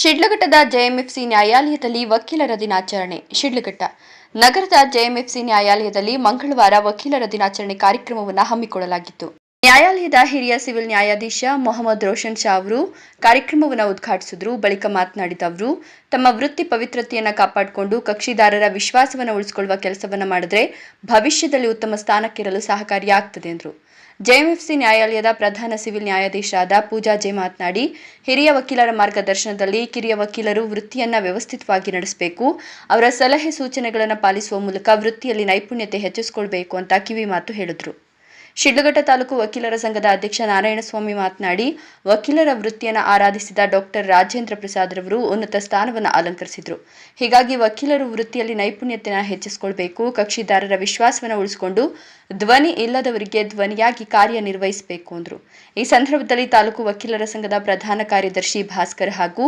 ಶಿಡ್ಲಘಟ್ಟದ JMFC ನ್ಯಾಯಾಲಯದಲ್ಲಿ ವಕೀಲರ ದಿನಾಚರಣೆ. ಶಿಡ್ಲಘಟ್ಟ ನಗರದ ಜೆಎಂಎಫ್ಸಿ ನ್ಯಾಯಾಲಯದಲ್ಲಿ ಮಂಗಳವಾರ ವಕೀಲರ ದಿನಾಚರಣೆ ಕಾರ್ಯಕ್ರಮವನ್ನು ಹಮ್ಮಿಕೊಳ್ಳಲಾಗಿತ್ತು. ನ್ಯಾಯಾಲಯದ ಹಿರಿಯ ಸಿವಿಲ್ ನ್ಯಾಯಾಧೀಶ ಮೊಹಮ್ಮದ್ ರೋಷನ್ ಶಾ ಅವರು ಕಾರ್ಯಕ್ರಮವನ್ನು ಉದ್ಘಾಟಿಸಿದ್ರು. ಬಳಿಕ ಮಾತನಾಡಿದ ಅವರು, ತಮ್ಮ ವೃತ್ತಿ ಪವಿತ್ರತೆಯನ್ನು ಕಾಪಾಡಿಕೊಂಡು ಕಕ್ಷಿದಾರರ ವಿಶ್ವಾಸವನ್ನು ಉಳಿಸಿಕೊಳ್ಳುವ ಕೆಲಸವನ್ನು ಮಾಡಿದ್ರೆ ಭವಿಷ್ಯದಲ್ಲಿ ಉತ್ತಮ ಸ್ಥಾನಕ್ಕಿರಲು ಸಹಕಾರಿಯಾಗ್ತದೆ ಎಂದರು. ಜೆಎಂಎಫ್ಸಿ ನ್ಯಾಯಾಲಯದ ಪ್ರಧಾನ ಸಿವಿಲ್ ನ್ಯಾಯಾಧೀಶರಾದ ಪೂಜಾ ಜೆ ಮಾತನಾಡಿ, ಹಿರಿಯ ವಕೀಲರ ಮಾರ್ಗದರ್ಶನದಲ್ಲಿ ಕಿರಿಯ ವಕೀಲರು ವೃತ್ತಿಯನ್ನು ವ್ಯವಸ್ಥಿತವಾಗಿ ನಡೆಸಬೇಕು. ಅವರ ಸಲಹೆ ಸೂಚನೆಗಳನ್ನು ಪಾಲಿಸುವ ಮೂಲಕ ವೃತ್ತಿಯಲ್ಲಿ ನೈಪುಣ್ಯತೆ ಹೆಚ್ಚಿಸಿಕೊಳ್ಬೇಕು ಅಂತ ಕಿವಿ ಮಾತು ಹೇಳಿದ್ರು. ಶಿಡ್ಲಘಟ್ಟ ತಾಲೂಕು ವಕೀಲರ ಸಂಘದ ಅಧ್ಯಕ್ಷ ನಾರಾಯಣಸ್ವಾಮಿ ಮಾತನಾಡಿ, ವಕೀಲರ ವೃತ್ತಿಯನ್ನು ಆರಾಧಿಸಿದ ಡಾಕ್ಟರ್ ರಾಜೇಂದ್ರ ಪ್ರಸಾದ್ ರವರು ಉನ್ನತ ಸ್ಥಾನವನ್ನು ಅಲಂಕರಿಸಿದರು. ಹೀಗಾಗಿ ವಕೀಲರು ವೃತ್ತಿಯಲ್ಲಿ ನೈಪುಣ್ಯತೆಯನ್ನು ಹೆಚ್ಚಿಸಿಕೊಳ್ಬೇಕು, ಕಕ್ಷಿದಾರರ ವಿಶ್ವಾಸವನ್ನು ಉಳಿಸಿಕೊಂಡು ಧ್ವನಿ ಇಲ್ಲದವರಿಗೆ ಧ್ವನಿಯಾಗಿ ಕಾರ್ಯನಿರ್ವಹಿಸಬೇಕು ಅಂದರು. ಈ ಸಂದರ್ಭದಲ್ಲಿ ತಾಲೂಕು ವಕೀಲರ ಸಂಘದ ಪ್ರಧಾನ ಕಾರ್ಯದರ್ಶಿ ಭಾಸ್ಕರ್ ಹಾಗೂ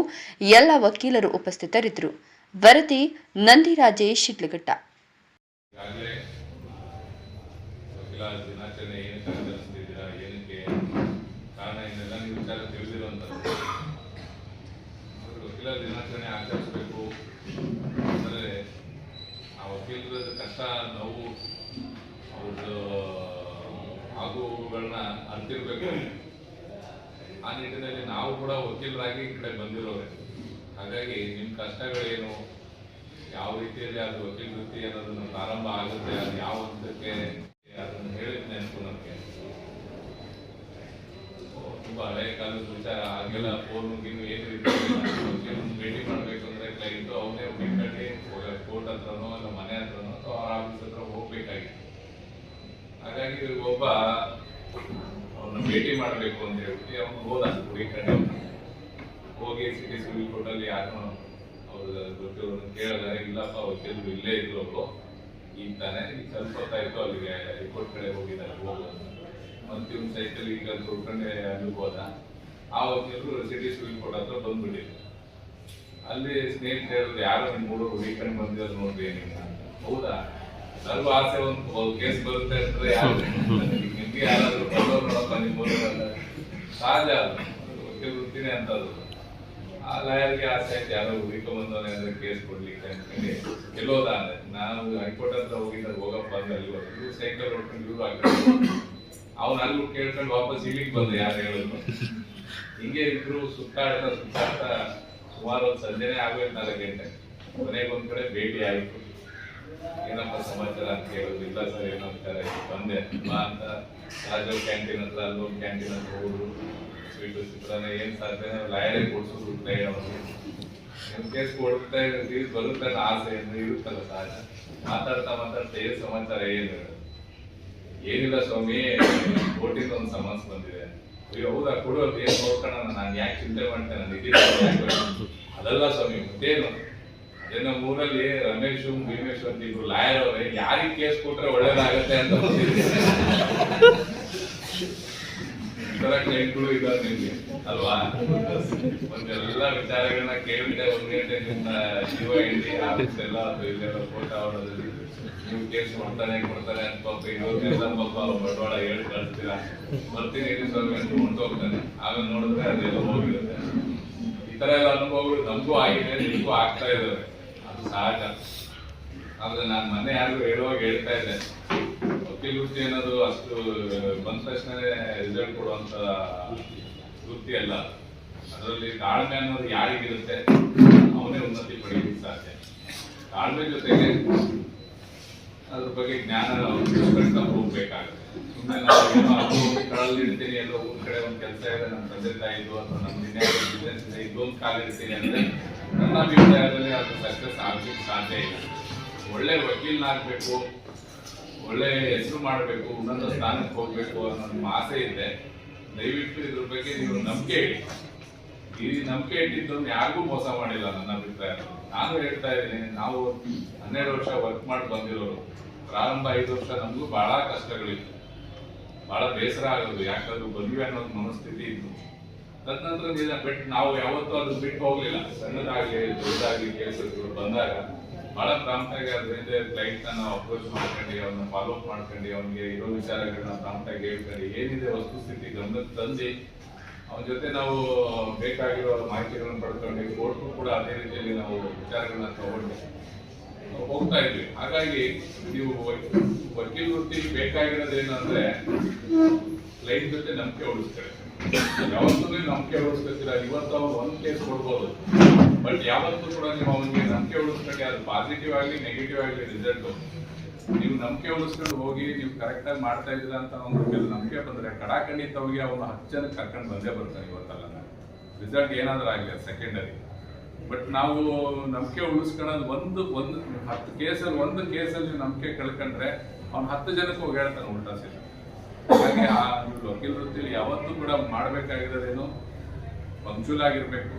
ಎಲ್ಲ ವಕೀಲರು ಉಪಸ್ಥಿತರಿದ್ದರು. ವರದಿ ನಂದಿರಾಜೇ ಶಿಡ್ಲಘಟ್ಟ. ದಿನಾಚರಣೆ ಏನಕ್ಕೆ ಆಚರಿಸ್ತಿದ್ದೀರಾ ಏನಕ್ಕೆ ಕಾರಣ ಇದೆಲ್ಲ ನೀವು ವಿಚಾರ ತಿಳಿದಿರುವಂಥದ್ದು ಆದ್ರೆ ವಕೀಲ ದಿನಾಚರಣೆ ಆಚರಿಸ್ಬೇಕು ಅಂದರೆ ಆ ವಕೀಲರ ಕಷ್ಟ ನೋವು ಅವ್ರದ್ದು ಆಗುಗಳನ್ನ ಅರ್ತಿರ್ಬೇಕು. ಆ ನಿಟ್ಟಿನಲ್ಲಿ ನಾವು ಕೂಡ ವಕೀಲರಾಗಿ ಈ ಕಡೆ ಬಂದಿರೋರೆ. ಹಾಗಾಗಿ ನಿಮ್ಮ ಕಷ್ಟಗಳೇನು? ಯಾವ ರೀತಿಯಲ್ಲಿ ಅದು ವಕೀಲ ವೃತ್ತಿ ಅನ್ನೋದನ್ನು ಪ್ರಾರಂಭ ಆಗುತ್ತೆ, ಅದು ಯಾವ ಹಂತಕ್ಕೆ? ಅದನ್ನು ಹೇಳಿದ ನೆನಪು ನಮಗೆ. ತುಂಬಾ ಹಳೆಯ ಕಾಲದ ವಿಚಾರ. ಆಗೆಲ್ಲ ಫೋನ್ ಗಿನ್ನು ಏನು ವಕೀಲರನ್ನ ಭೇಟಿ ಮಾಡ್ಬೇಕು ಅಂದ್ರೆ ಕ್ಲೈಂಟು ಅವನೇ ಬಿಕ್ಕಟ್ಟಿ ಕೋರ್ಟ್ ಹತ್ರನೋ ಇಲ್ಲ ಮನೆ ಹತ್ರನೋ ಅಥವಾ ಅವ್ರ ಆಫೀಸ್ ಹತ್ರ ಹೋಗ್ಬೇಕಾಗಿತ್ತು ಒಬ್ಬ ಅವನ್ನ ಭೇಟಿ ಮಾಡಬೇಕು ಅಂತ ಹೇಳ್ಬಿಟ್ಟು ಅವನು ಹೋದ ಹುಡುಕಂಡೆ ಹೋಗಿ ಸಿಟಿ ಸಿವಿಲ್ ಕೋರ್ಟಲ್ಲಿ ಯಾರನ್ನು ಅವ್ರ ಗೊತ್ತಿರೋರು ಕೇಳಿದ್ರೆ ಇಲ್ಲಪ್ಪ ವಕೀಲರು ಇಲ್ಲೇ ಇದ್ರು ಅವರು. ಈಗ ತಾನೇ ಈಗ ಸ್ವಲ್ಪ ಹೊತ್ತಾಯ್ತು, ಅಲ್ಲಿಗೆ ರಿಪೋರ್ಟ್ ಕಡೆ ಹೋಗಿದ್ದಾರೆ, ಹೋಗೋದು. ಮತ್ತೆ ಒಂದು ಸೈಕಲ್ ಈಗ ಹುಡ್ಕೊಂಡೆ ಅಲ್ಲಿಗೆ ಹೋದ. ಆ ವಕೀಲರು ಸಿಟಿ ಸಿವಿಲ್ ಕೋರ್ಟ್ ಹತ್ರ ಬಂದ್ಬಿಟ್ಟಿದ್ರು ಅಲ್ಲಿ ಸ್ನೇಹಿತರು ಯಾರು ಯಾರೋ ಹುಡುಗರು ಮೂರು ಕಡೆ ಬಂದಿರೋದು ನೋಡ್ರಿ ಏನಿಲ್ಲ ಹೌದಾ? ನನಗೂ ಆಸೆ ಒಂದು ಕೇಸ್ ಬರುತ್ತೆ ಅಂದ್ರೆ ನಿಮ್ಗೆ ಯಾರಾದ್ರೂ ನೋಡಪ್ಪ ನಿಮ್ಮ ಸಹಜ ವಕೀಲ ವೃತ್ತಿನೇ ಅಂತ ಅದು ಆ ಲಾಯರ್ಗೆ ಆಸೆ ಆಯ್ತು, ಯಾರೋ ಹುಡುಕ ಬಂದವನೇ ಅಂದ್ರೆ ಕೇಸ್ ಕೊಡ್ಲಿಕ್ಕೆ ಅಂತೇಳಿ ಎಲ್ಲೋದ ಅಂದ್ರೆ ನಾನು ಹೈಕೋರ್ಟ್ ಅಂತ ಹೋಗಿದ್ದಾಗ ಹೋಗಪ್ಪ ಅಂದ್ರೆ ಅಲ್ಲಿ ಇವ್ರು ಸೈಕಲ್ ಹೊಡ್ಕೊಂಡು ಇವ್ರು ಹಾಕೊಂಡು ಅವ್ನು ಅಲ್ಲಿ ಕೇಳ್ಕೊಂಡು ವಾಪಸ್ ಇಲ್ಲಿಗೆ ಬಂದ, ಯಾರು ಹೇಳಿದ್ರು ಹಿಂಗೆ ಇಬ್ರು ಸುತ್ತಾಡ್ತಾ ಸುತ್ತಾಡ್ತಾ ಸುಮಾರು ಒಂದು ಸಂಜೆನೆ ಆಗೋಯ್ತು ನಾಲ್ಕು ಗಂಟೆ. ಕೊನೆಗೆ ಒಂದ್ ಕಡೆ ಭೇಟಿ ಆಯ್ತು. ಏನಪ್ಪ ಸಮಾಚಾರ ಅಂತ ಕೇಳೋದು ಇಲ್ಲ ಸರ್ ಏನೋ ಅಂತಾರೆ ಬಂದೆ. ಬಾ ಅಂತ. ರಾಜು ಕ್ಯಾಂಟೀನ್ ಹತ್ರ ಅಲ್ಲೊಂದು ಕ್ಯಾಂಟೀನ್ ಹತ್ರ ಹೋದ್ರು. ಸ್ವೀಟು ಚಿತ್ರಾನ್ನ ಏನ್ ಸಾಧ್ಯ? ಲಾಯರೇ ಕೊಡ್ಸೋದು? ಕ್ಲೈಂಟ್ ಅವರು. ನಿಮ್ ಕೇಸ್ ಕೊಡ್ತಾ ಫೀಸ್ ಬರುತ್ತೆ ಆಸೆ ಏನು ಇರುತ್ತಲ್ಲ ಸಹಜ ಮಾತಾಡ್ತಾ ಮಾತಾಡ್ತಾ ಏನ್ ಸಮಾಚಾರ ಏನು? ಏನಿಲ್ಲ ಸ್ವಾಮಿ. ಕೋಟಿಂದ ಒಂದು ಸಮನ್ಸ್ ಬಂದಿದೆ. ಅಯ್ಯೋ, ಹೌದಾ? ಕೊಡು ಏನ್ ನೋಡ್ಕೊಳ್ಳೋಣ ನಾನು ಯಾಕೆ ಚಿಂತೆ ಮಾಡ್ತೇನೆ? ಅದಲ್ಲ ಸ್ವಾಮಿ ಮತ್ತೇನು ನಮ್ಮ ಊರಲ್ಲಿ ರಮೇಶ್ ಭೀಮೇಶ್ ಅಂತ ಇಬ್ರು ಲಾಯರ್ ಅವ್ರೆ, ಯಾರಿಗೆ ಕೇಸ್ ಕೊಟ್ರೆ ಒಳ್ಳೇದಾಗತ್ತೆ ಅಂತ ಇತರ ಕ್ಲೈಂಟ್ಗಳು ಇದಾರೆ ನಿಮ್ಗೆ, ಅಲ್ವಾ? ಒಂದೆಲ್ಲ ವಿಚಾರಗಳನ್ನ ಕೇಳಿದೆ ಒಂದ್ ಗಂಟೆ ನಿಮ್ಮ ಜೀವ ಹಿಂಡಿ ಆಫೀಸ್ ಎಲ್ಲ ಇಲ್ಲೆಲ್ಲ ಫೋಟೋ ಅವರಲ್ಲಿ ನೀವು ಕೇಸ್ ಕೊಡ್ತಾನೆ ಕೊಡ್ತಾನೆ ಅಂತ ಪಾಪ ಇವ್ರಿಗೆಲ್ಲ ಪಾಪ ಬಂಡವಾಳ ಹೇಳಿ ಕಳಿಸ್ತೀರಾ? ಬರ್ತೀನಿ, ಇರಿ ಸ್ವಾಮಿ ಅಂತ ಹೊಂಟೋಗ್ತಾನೆ ಆಮೇಲೆ ನೋಡಿದ್ರೆ ಅದೆಲ್ಲ ಹೋಗಿರುತ್ತೆ ಈ ತರ ಎಲ್ಲ ಅನುಭವಗಳು ನಮಗೂ ಆಗಿದೆ, ನಿಮಗೂ ಆಗ್ತಾ ಇದಾವೆ. ಸಹಜ ಆದ್ರೆ ನಾನು ಮೊನ್ನೆ ಯಾರಿಗೂ ಹೇಳುವಾಗ ಹೇಳ್ತಾ ಇದ್ದೆ. ವಕೀಲ ವೃತ್ತಿ ಅನ್ನೋದು ಅಷ್ಟು, ಬಂದ ತಕ್ಷಣವೇ ರಿಸಲ್ಟ್ ಕೊಡುವಂತ ವೃತ್ತಿ ಅಲ್ಲ. ಅದರಲ್ಲಿ ತಾಳ್ಮೆ ಅನ್ನೋದು ಯಾರಿಗಿರುತ್ತೆ? ಅವನೇ ಉನ್ನತಿ ಪಡೆಯಲಿಕ್ಕೆ ಸಾಧ್ಯ. ತಾಳ್ಮೆ ಜೊತೆಗೆ ಅದ್ರ ಬಗ್ಗೆ ಜ್ಞಾನ ಹೋಗ್ಬೇಕಾಗುತ್ತೆ. ಸುಮ್ಮನೆ ನಾವು ಕಳಲ್ಲಿ ಇಡ್ತೀನಿ ಎಲ್ಲೋ ಒಂದ್ ಕಡೆ ಒಂದ್ ಕೆಲಸ ಇದೆ ನಮ್ಮ ತಂದೆ ತಾಯಿದು ಅಥವಾ ನಮ್ಮ ಇದೆ ಇದೊಂದು ಕಾಲ ಇಡ್ತೀನಿ ಅಂದ್ರೆ ನನ್ನ ಅಭಿಪ್ರಾಯದಲ್ಲಿ ಅದು ಸಕ್ಸಸ್ ಆಗ್ಲಿಕ್ಕೆ ಸಾಧ್ಯ ಇಲ್ಲ. ಒಳ್ಳೆ ವಕೀಲನಾಗಬೇಕು, ಒಳ್ಳೆ ಹೆಸರು ಮಾಡಬೇಕು, ಉನ್ನತ ಸ್ಥಾನಕ್ಕೆ ಹೋಗಬೇಕು ಅನ್ನೋ ಆಸೆ ಇದೆ. ದಯವಿಟ್ಟು ಇದ್ರ ಬಗ್ಗೆ ನೀವು ನಂಬಿಕೆ ಇಡಿ. ಈ ನಂಬಿಕೆ ಇಟ್ಟಿದ್ದನ್ನು ಯಾರಿಗೂ ಮೋಸ ಮಾಡಿಲ್ಲ ನನ್ನ ಅಭಿಪ್ರಾಯ. ನಾನು ಹೇಳ್ತಾ ಇದ್ದೀನಿ, ನಾವು ಹನ್ನೆರಡು ವರ್ಷ ವರ್ಕ್ ಮಾಡಿ ಬಂದಿರೋರು, ಪ್ರಾರಂಭ ಐದು ವರ್ಷ ನಮಗೂ ಬಹಳ ಕಷ್ಟಗಳಿತ್ತು. ಬಹಳ ಬೇಸರ ಆಗೋದು, ಯಾಕಂದ್ರೆ ಬಂದ್ವಿ ಅನ್ನೋದು ಮನಸ್ಥಿತಿ ಇತ್ತು. ನಿಜ ಬಿಟ್ಟು ನಾವು ಯಾವತ್ತೂ ಅದು ಬಿಟ್ಟು ಹೋಗ್ಲಿಲ್ಲ. ಸಣ್ಣದಾಗ್ಲಿ, ದೊಡ್ಡದಾಗ್ಲಿ ಕೇಸುಗಳು ಬಂದಾಗ ಬಹಳ ಪ್ರಾಂಪ್ಟಾಗಿ ಅದರಿಂದ ಕ್ಲೈಂಟ್ ನಾವು ಅಪ್ರೋಚ್ ಮಾಡ್ಕೊಂಡು ಅವ್ನ ಫಾಲೋ ಅಪ್ ಮಾಡ್ಕೊಂಡು, ಅವ್ನಿಗೆ ಇರೋ ವಿಚಾರಗಳನ್ನ ಪ್ರಾಂಪ್ಟಾಗಿ ಹೇಳ್ಕೊಂಡು, ಏನಿದೆ ವಸ್ತುಸ್ಥಿತಿ ಗಮನಕ್ಕೆ ತಂದು ಅವನ ಜೊತೆ ನಾವು ಬೇಕಾಗಿರೋ ಮಾಹಿತಿಗಳನ್ನ ಪಡ್ಕೊಂಡು ಕೋರ್ಟ್ ಕೂಡ ಅದೇ ರೀತಿಯಲ್ಲಿ ನಾವು ವಿಚಾರಗಳನ್ನ ತಗೊಂಡು ಹೋಗ್ತಾ ಇದ್ವಿ. ಹಾಗಾಗಿ ನೀವು ವಕೀ- ವಕೀಲ ವೃತ್ತಿ ಬೇಕಾಗಿರೋದೇನು ಅಂದ್ರೆ ಕ್ಲೈಂಟ್ ಜೊತೆ ನಂಬಿಕೆ ಉಳಿಸ್ತಾರೆ. ಯಾವತ್ತೂ ನಂಬಿಕೆ ಉಳಿಸ್ಕೊತೀರ ಇವತ್ತು ಅವ್ರು ಒಂದ್ ಕೇಸ್ ಕೊಡ್ಬೋದು. ಬಟ್ ಯಾವತ್ತೂ ಕೂಡ ನೀವು ಅವನಿಗೆ ನಂಬಿಕೆ ಉಳಿಸ್ಕೊಂಡು ಅದು ಪಾಸಿಟಿವ್ ಆಗಲಿ ನೆಗೆಟಿವ್ ಆಗಲಿ ರಿಸಲ್ಟ್ ನೀವು ನಂಬಿಕೆ ಉಳಿಸ್ಕೊಂಡು ಹೋಗಿ, ನೀವು ಕರೆಕ್ಟಾಗಿ ಮಾಡ್ತಾ ಇದ್ದೀರಾ ಅಂತ ಕೆಲವು ನಂಬಿಕೆ ಬಂದ್ರೆ ಕಡಾಖಂಡಿತವಾಗಿ ಅವನು ಹತ್ತು ಜನಕ್ಕೆ ಕರ್ಕೊಂಡು ಬಂದೇ ಬರ್ತಾನೆ ಇವತ್ತಲ್ಲ ರಿಸಲ್ಟ್ ಏನಾದ್ರೂ ಆಗಲಿ ಸೆಕೆಂಡರಿ ಬಟ್ ನಾವು ನಂಬಿಕೆ ಉಳಿಸ್ಕೊಳ್ಳೋದು ಒಂದು ಒಂದು, ಹತ್ತು ಕೇಸಲ್ಲಿ ಒಂದು ಕೇಸಲ್ಲಿ ನಂಬಿಕೆ ಕಳ್ಕೊಂಡ್ರೆ ಅವ್ನು ಹತ್ತು ಜನಕ್ಕೆ ಹೋಗಿ ಹೇಳ್ತಾನೆ ಉಲ್ಟಾ ಸೀದಾ ಹಾಗಾಗಿ ಆ ವಕೀಲ ವೃತ್ತಿಯಲ್ಲಿ ಯಾವತ್ತೂ ಕೂಡ ಮಾಡಬೇಕಾಗಿರೋದೇನು ಪಂಕ್ಚುಲ್ ಆಗಿರ್ಬೇಕು.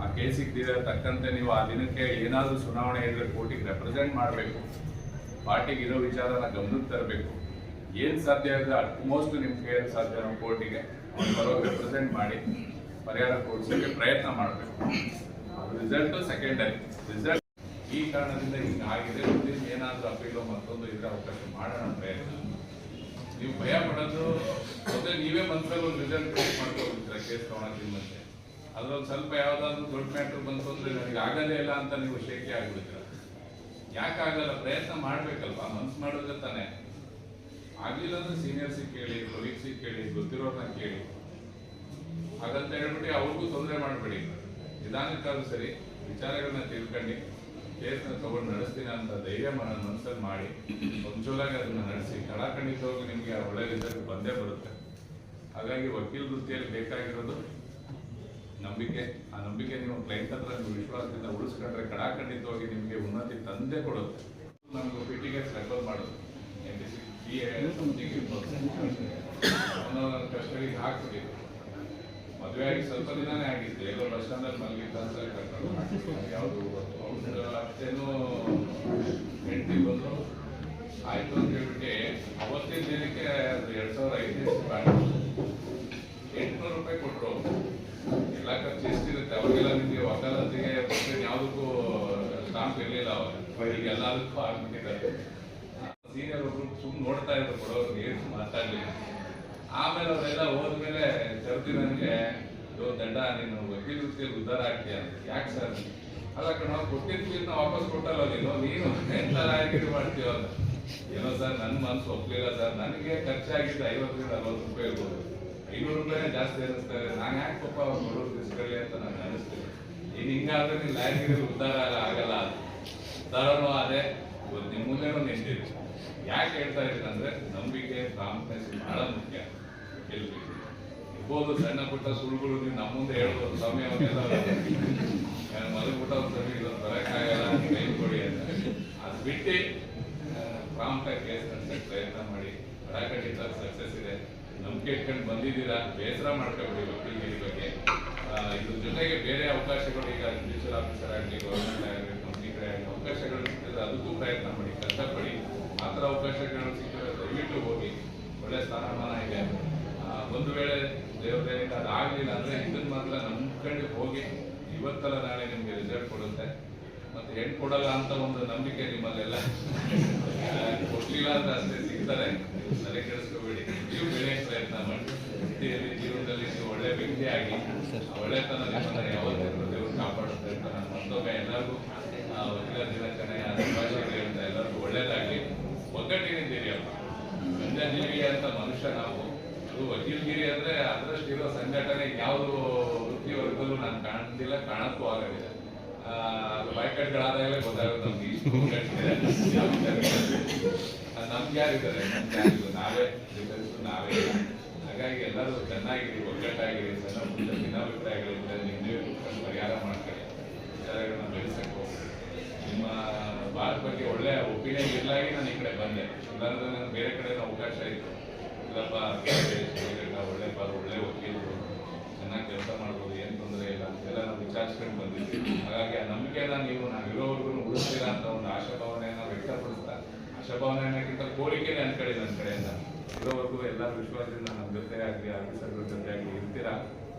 ಆ ಕೇಸಿಗೆ ತಕ್ಕಂತೆ ನೀವು ಆ ದಿನಕ್ಕೆ ಏನಾದರೂ ಚುನಾವಣೆ ಇದ್ರೆ ಕೋರ್ಟಿಗೆ ರೆಪ್ರೆಸೆಂಟ್ ಮಾಡಬೇಕು. ಪಾರ್ಟಿಗೆ ಇರೋ ವಿಚಾರನ ಗಮನಕ್ಕೆ ತರಬೇಕು. ಏನ್ ಸಾಧ್ಯ ಇದೆ ಅಟ್ಮೋಸ್ಟ್ ನಿಮ್ಗೆ ಏನ್ ಸಾಧ್ಯ ನಮ್ಮ ಕೋರ್ಟಿಗೆ ಬರೋಕೆ ರೆಪ್ರೆಸೆಂಟ್ ಮಾಡಿ, ಪರಿಹಾರ ಕೊಡಿಸೋಕೆ ಪ್ರಯತ್ನ ಮಾಡಬೇಕು. ರಿಸಲ್ಟ್ ಸೆಕೆಂಡರಿ ರಿಸಲ್ಟ್ ಈ ಕಾರಣದಿಂದ ಹಿಂಗೆ ಆಗಿದೆ ಏನಾದರೂ ಅಪೀಲು ಮತ್ತೊಂದು ಇದ್ರೆ ಅವಕಾಶ ಮಾಡೋಣ ಪ್ರಯತ್ನ ನೀವು ಭಯ ಪಡೋದು ಮೊದಲೇ ನೀವೇ ಮನಸ್ಸಲ್ಲಿ ಒಂದು ರಿಸಲ್ಟ್ ಕ್ರಿಯೇಟ್ ಮಾಡ್ಕೊಬಿಡ್ತೀರ ಕೇಸ್ ಅದ್ರಲ್ಲಿ ಅದ್ರೊಂದು ಸ್ವಲ್ಪ ಯಾವ್ದಾದ್ರು ದೊಡ್ಡ ಮ್ಯಾಟ್ರ್ ಬಂತು ನನಗೆ ಆಗಲೇ ಇಲ್ಲ ಅಂತ ನೀವು ಶೇಕೆ ಆಗ್ಬಿಡ್ತೀರ. ಯಾಕಾಗಲ್ಲ ಪ್ರಯತ್ನ ಮಾಡ್ಬೇಕಲ್ವಾ? ಮನ್ಸು ಮಾಡಿದ್ರೆ ತಾನೆ. ಆಗಿಲ್ಲ ಅಂದ್ರೆ ಸೀನಿಯರ್ಸಿಗೆ ಕೇಳಿ ಕೊಲೀಗ್ಸಿಗೆ ಕೇಳಿ, ಗೊತ್ತಿರೋರ್ನ ಕೇಳಿ. ಹಾಗಂತ ಹೇಳ್ಬಿಟ್ಟು ಅವ್ರಿಗೂ ತೊಂದರೆ ಮಾಡಬೇಡಿ. ನಿಧಾನಕ್ಕಾದ್ರೂ ಸರಿ, ವಿಚಾರಗಳನ್ನ ತಿಳ್ಕೊಂಡು. ಕೇಸ್ನ ತಗೊಂಡು ನಡೆಸ್ತೀನಿ ಅಂತ ಧೈರ್ಯ ನನ್ನ ಮನಸ್ಸಲ್ಲಿ ಮಾಡಿ ಒಂಚೂರಾಗಿ ಅದನ್ನ ನಡೆಸಿ ಕಡಾಖಂಡಿತವಾಗಿ ನಿಮಗೆ ಒಳ್ಳೆ ರಿಸಲ್ಟ್ ಬಂದೇ ಬರುತ್ತೆ. ಹಾಗಾಗಿ ವಕೀಲ ವೃತ್ತಿಯಲ್ಲಿ ಬೇಕಾಗಿರೋದು ನಂಬಿಕೆ. ಆ ನಂಬಿಕೆ ನೀವು ಕ್ಲೈಂಟ್ ಹತ್ರ ನೀವು ವಿಶ್ವಾಸದಿಂದ ಉಳಿಸ್ಕೊಂಡ್ರೆ ಕಡಾಖಂಡಿತವಾಗಿ ನಿಮಗೆ ಉನ್ನತಿ ತಂದೆ ಕೊಡುತ್ತೆ. ನಮ್ಗೆ ಫಿಟ್ಟಿಗೆ ರೆಫರ್ ಮಾಡೋದು. ಬಿ ಎ ಸಮಥಿಂಗ್ ಇರ್ಬೋದು. ಅವನವನ ಕಸ್ಟಡಿಗೆ ಹಾಕ್ಬಿಟ್ಟಿದ್ದು ಮದುವೆ ಆಗಿ ಸ್ವಲ್ಪ ದಿನನೇ ಆಗಿತ್ತು. ಎಲ್ಲೋ ಬಸ್ ಸ್ಟ್ಯಾಂಡಲ್ಲಿ ಮಲಗಿದ್ದ ಅಂತ ಕರ್ಕೊಂಡು ಯಾವುದು ಅವ್ರ ಅತ್ತೆನೂ ಹೆಂಡತಿ ಬಂದ್ರು. ಆಯ್ತು ಅಂತ ಹೇಳ್ಬಿಟ್ಟು ಅವತ್ತಿನ ದಿನಕ್ಕೆ ಅದು ಎರಡ್ ಸಾವಿರ ಐದು ಬ್ಯಾಂಕ್ ಎಂಟ್ನೂರು ರೂಪಾಯಿ ಕೊಟ್ಟರು ಎಲ್ಲ ಖರ್ಚು ಎಷ್ಟಿರುತ್ತೆ? ಅವಾಗೆಲ್ಲ ನಿಮಗೆ ವಕಾಲತಿಗೆ ಕೊಟ್ಟರೆ ಯಾವುದಕ್ಕೂ ಸ್ಟಾಂಪ್ ಇರಲಿಲ್ಲ ಅವಾಗ. ಎಲ್ಲದಕ್ಕೂ ಆಗ್ಬಿಟ್ಟಿದ್ದಾರೆ ಸೀನಿಯರ್ ಒಬ್ರು ಸುಮ್ಮನೆ ನೋಡ್ತಾ ಇದ್ರು ಕೊಡೋರು ಏನು ಮಾತಾಡ್ಲಿಲ್ಲ ಆಮೇಲೆ ಅವರೆಲ್ಲ ಹೋದ್ಮೇಲೆ ಚರ್ತಿ ನನಗೆ ದಂಡ, ನೀನು ವಕೀಲ ವೃತ್ತಿಯಲ್ಲಿ ಉದ್ದಾರ ಆಗ್ತೀಯ ಅಂತ. ಯಾಕೆ ಸರ್? ಅಲ್ಲ ಕಣ ನಾವು ಕೊಟ್ಟಿದ್ದ ಫೀಸ್ನ ವಾಪಸ್ ಕೊಟ್ಟಲ್ಲ ನೀನು? ನೀನು ರಾಯಗಿರಿ ಮಾಡ್ತೀವ ಏನೋ ಸರ್ ನನ್ನ ಮನಸ್ಸು ಒಪ್ಲಿಲ್ಲ ಸರ್. ನನಗೆ ಖರ್ಚಾಗಿದ್ದು ಐವತ್ತರಿಂದ ಅರವತ್ತು ರೂಪಾಯಿ ಇರ್ಬೋದು. ಐನೂರು ರೂಪಾಯಿ ಜಾಸ್ತಿ ಅನಿಸ್ತಾರೆ ನಾನು ಯಾಕೆ ಪಾಪ ಅವ್ರು ಬಡವ್ರು ತಿಸ್ಕೊಳ್ಳಿ ಅಂತ ನಾನು ಅನಿಸ್ತೇನೆ ಇನ್ನು ಹಿಂಗಾದ್ರೆ ನೀನು ರಾಯಗಿರಿ ಉದ್ದಾರ ಆಗ- ಆಗಲ್ಲ ಅದು ಆದರೆ ಅದೇ. ಇವತ್ತು ನಿಮ್ಮ ಮುಂದೆನೂ ನಿಂತಿದೆ ಯಾಕೆ ಹೇಳ್ತಾ ಇದ್ದೀನಿ ಅಂದ್ರೆ ನಂಬಿಕೆ ಪ್ರಾಮುಖ್ಯತೆ ಬಹಳ ಮುಖ್ಯ. ಎಲ್ರಿಗೂ ಇರ್ಬೋದು ಸಣ್ಣ ಪುಟ್ಟ ಸುಳ್ಳುಗಳು ನೀವು ನಮ್ಮ ಮುಂದೆ ಹೇಳ್ಬೋದು ಸಮಯ ಅವನ್ನೆಲ್ಲ ಒಂದು ಸಮಯ ಇದೊಂದು ಬರೋಕ್ಕಾಗಲ್ಲ ಕೈ ಕೊಡಿ ಅಂತ. ಅದು ಬಿಟ್ಟು ಪ್ರಾಮುಖ್ಯ ಕೇಸ್ ನಡೆಸಕ್ಕೆ ಪ್ರಯತ್ನ ಮಾಡಿ. ಖಂಡಿತ ಸಕ್ಸಸ್ ಇದೆ. ನಂಬಿಕೆ ಇಟ್ಕೊಂಡು ಬಂದಿದ್ದೀರಾ? ಬೇಸರ ಮಾಡ್ಕೊಬೇಡಿ ವಕೀಲಗಿರಿ ಬಗ್ಗೆ. ಇದ್ರ ಜೊತೆಗೆ ಬೇರೆ ಅವಕಾಶಗಳು ಈಗ ಜುಡಿಷಿಯಲ್ ಆಫೀಸರ್ ಆಗಲಿ ಗೌರ್ಮೆಂಟ್ ಆಗಲಿ ಕಂಪ್ನಿ ಕಡೆ ಆಗಲಿ ಅವಕಾಶಗಳು ಸಿಕ್ಕಿದ್ರೆ ಅದಕ್ಕೂ ಪ್ರಯತ್ನ ಮಾಡಿ. ಕಷ್ಟಪಡಿ ಆ ಥರ ಅವಕಾಶಗಳು ಸಿಕ್ಕಿದ್ರೆ ದಯವಿಟ್ಟು ಹೋಗಿ. ಒಳ್ಳೆ ಸ್ಥಾನಮಾನ ಇದೆ. ಒಂದು ವೇಳೆ ದೇವದೇನಿಗೆ ಅದು ಆಗಲಿಲ್ಲ ಅಂದ್ರೆ ಇದನ್ನ ಮಾತ್ರ ನಂಬ್ಕೊಂಡು ಹೋಗಿ ಇವತ್ತಲ್ಲ ನಾಳೆ ನಿಮ್ಗೆ ರಿಸಲ್ಟ್ ಕೊಡುತ್ತೆ. ಮತ್ತೆ ಹೆಣ್ಣು ಕೊಡಲ್ಲ ಅಂತ ಒಂದು ನಂಬಿಕೆ ನಿಮ್ಮಲ್ಲೆಲ್ಲ. ಕೊಡ್ಲಿಲ್ಲ ಅಂತ ಅಷ್ಟೇ ಸಿಗ್ತಾರೆ ತಲೆ ಕೆಡಿಸ್ಕೋಬೇಡಿ. ನೀವು ಬೆಳೆಯ ಪ್ರಯತ್ನ ಮಾಡಿ. ಜೀವನದಲ್ಲಿ ನೀವು ಒಳ್ಳೆ ವ್ಯಕ್ತಿ ಆಗಿ ಆ ಒಳ್ಳೆತನ ನಿಮ್ಮನ್ನ ಯಾವತ್ತೂ ದೇವರು ಕಾಪಾಡುತ್ತೆ ಅಂತ ನಾನು ಮತ್ತೊಮ್ಮೆ ಎಲ್ಲರಿಗೂ ವಕೀಲ ದಿನಾಚರಣೆಯ ಶುಭಾಶಯಗಳು ಎಲ್ಲರಿಗೂ ಒಳ್ಳೇದಾಗಲಿ. ಒಗ್ಗಟ್ಟಿನಿದ್ದೀರಿ ಅಪ್ಪ. ಗಂಜಗಿರಿ ಅಂತ ಮನುಷ್ಯ ನಾವು ವಕೀಲಗಿರಿ ಅಂದ್ರೆ ಅದರಷ್ಟಿರೋ ಸಂಘಟನೆ ಯಾವುದು ವೃತ್ತಿ ವರ್ಗದಲ್ಲೂ ನಾನು ಕಾಣ್ತಿಲ್ಲ, ಕಾಣಕ್ಕೂ ಆಗಲಿಲ್ಲ ಬಾಯ್ಕಟ್ಗಳಾದಾಗಲೇ ಗೊತ್ತಾಗುತ್ತೆ ನಮ್ಗೆ ನಮ್ಗೆ ಯಾರಿದ್ದಾರೆ? ನಾವೇ ನಾವೇ. ಹಾಗಾಗಿ ಎಲ್ಲರೂ ಚೆನ್ನಾಗಿರಿ, ಒಗ್ಗಟ್ಟಾಗಿರಿ, ಸಣ್ಣ ಪುಟ್ಟ ಭಿನ್ನಾಭಿಪ್ರಾಯಗಳಿಂದ ಪರಿಹಾರ ಮಾಡ್ಕೊಳ್ಳಿ. ವಿಚಾರಗಳನ್ನ ಬೆಳೆಸಕ್ಕೆ ನಿಮ್ಮ ಭಾರತ ಬಗ್ಗೆ ಒಳ್ಳೆ ಒಪಿನಿಯನ್ ಇರಲಾಗಿ ನಾನು ಈ ಕಡೆ ಬಂದೆ. ಇಲ್ಲಾಂದ್ರೆ ನನಗೆ ಬೇರೆ ಕಡೆ ಅವಕಾಶ ಇತ್ತು. ಶ್ರೀಗಂಧ ಒಳ್ಳೆ ಪಾರ ಒಳ್ಳೆ ವಕೀಲರು, ಚೆನ್ನಾಗಿ ಕೆಲಸ ಮಾಡ್ಬೋದು, ಏನು ತೊಂದರೆ ಇಲ್ಲ ಅಂತೆಲ್ಲ ನಾವು ವಿಚಾರಿಸ್ಕೊಂಡು ಬಂದಿದ್ವಿ ಹಾಗಾಗಿ ಆ ನಂಬಿಕೆನ ನೀವು ನಾವು ಇರೋವರೆಗೂ ಅಂತ ಒಂದು ಆಶಾಭಾವನೆಯನ್ನ ವ್ಯಕ್ತಪಡಿಸ್ತಾ ಆಶಾಭಾವನೆ ಅನ್ನೋಕ್ಕಿಂತ ಕೋರಿಕೆನೇ ಕಡೆ ನನ್ನ ಕಡೆಯಿಂದ. ಇರೋವರೆಗೂ ಎಲ್ಲ ವಿಶ್ವಾಸದಿಂದ ನಮ್ಮ ಜೊತೆ ಆಗಲಿ ಆಫೀಸರ್ಗಳ ಜೊತೆ ಆಗಲಿ ಇರ್ತೀರಾ?